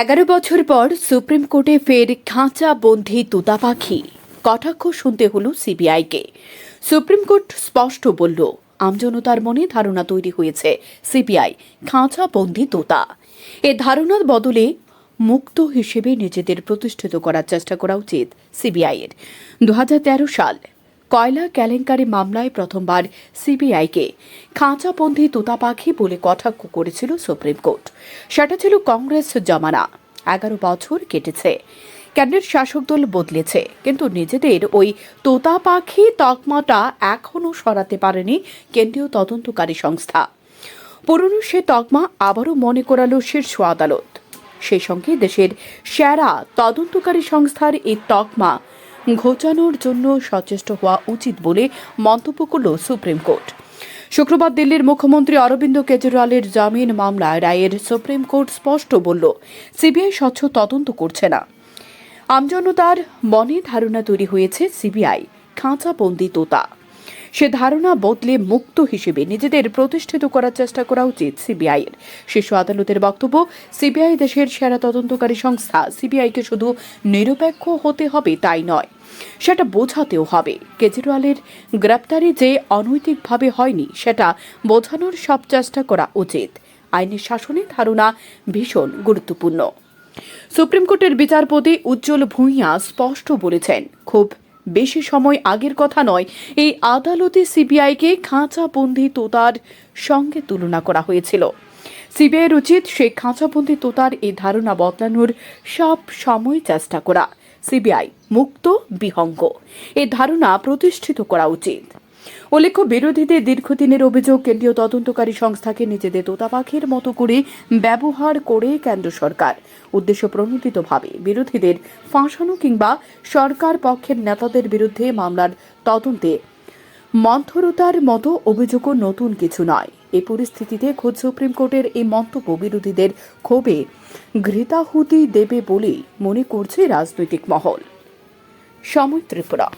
এগারো বছর পর সুপ্রিম কোর্টে ফের খাঁচা বন্ধি তোতা পাখি কটাক্ষ শুনতে হলো সিবিআইকে। সুপ্রিম কোর্ট স্পষ্ট বলল, আমজনতার মনে ধারণা তৈরি হয়েছে, সিবিআই খাঁচা বন্ধি তোতা এ ধারণার বদলে মুক্ত হিসেবে নিজেদের প্রতিষ্ঠিত করার চেষ্টা করা উচিত সিবিআইয়ের। দুহাজার তেরো সাল কয়লা কেলেঙ্কারি মামলায় প্রথমবার সিবিআইকে। খাঁচাবন্দি তোতা পাখি বলে কটাক্ষ করেছিল সুপ্রিম কোর্ট। সেটা ছিল কংগ্রেস জমানা। এগারো বছর কেটেছে। কেন্দ্রের শাসক দল বদলেছে, কিন্তু নিজেদের ওই তোতা পাখি তকমাটা এখনও সরাতে পারেনি কেন্দ্রীয় তদন্তকারী সংস্থা। পুরনো সে তকমা আবারও মনে করালো শীর্ষ আদালত। সেই সঙ্গে দেশের সেরা তদন্তকারী সংস্থার এই তকমা ঘোচানোর জন্য সচেষ্ট হওয়া উচিত বলে মন্তব্য করল সুপ্রিম কোর্ট। শুক্রবার দিল্লির মুখ্যমন্ত্রী অরবিন্দ কেজরিওয়ালের জামিন মামলায় রায়ের সুপ্রিম কোর্ট স্পষ্ট বলল, সিবিআই স্বচ্ছ তদন্ত করছে না। আমজনতার মনে ধারণা তৈরি হয়েছে সিবিআই, খাঁচাবন্দি তোতা। সে ধারণা বদলে মুক্ত হিসেবে নিজেদের প্রতিষ্ঠিত করার চেষ্টা করা উচিত সিবিআইয়ের। শীর্ষ আদালতের বক্তব্য, সিবিআই দেশের সেরা তদন্তকারী সংস্থা, সিবিআইকে শুধু নিরপেক্ষ হতে হবে তাই নয়, সেটা বোঝাতেও হবে। কেজরিওয়ালের গ্রেপ্তারি যে অনৈতিকভাবে হয়নি, সেটা বোঝানোর সব চেষ্টা করা উচিত। আইনের শাসনে ধারণা ভীষণ গুরুত্বপূর্ণ। সুপ্রিম কোর্টের বিচারপতি উজ্জ্বল ভূঁইয়া স্পষ্ট বলেছেন, খুব বেশি সময় আগের কথা নয়, এই আদালতে সিবিআইকে খাঁচাবন্দি তোতার সঙ্গে তুলনা করা হয়েছিল। সিবিআইয়ের উচিত সেই খাঁচাবন্দি তোতার এই ধারণা বদলানোর সব সময় চেষ্টা করা। সিবিআই মুক্ত, বিহঙ্গ। এ ধারণা প্রতিষ্ঠিত করা উচিত। উল্লেখ্য, বিরোধীদের দীর্ঘদিনের অভিযোগ, কেন্দ্রীয় তদন্তকারী সংস্থাকে নিজেদের তোতা পাখির মতো করে ব্যবহার করে কেন্দ্র সরকার। উদ্দেশ্য প্রণোদিতভাবে বিরোধীদের ফাঁসানো কিংবা সরকার পক্ষের নেতাদের বিরুদ্ধে মামলার তদন্তে মন্থরতার মতো অভিযোগও নতুন কিছু নয়। এ পরিস্থিতিতে খোদ সুপ্রিম কোর্টের এই মন্তব্য বিরোধীদের ক্ষোভে ঘৃতাহুতি দেবে বলেই মনে করছে রাজনৈতিক মহল। সময় ত্রিপুরা।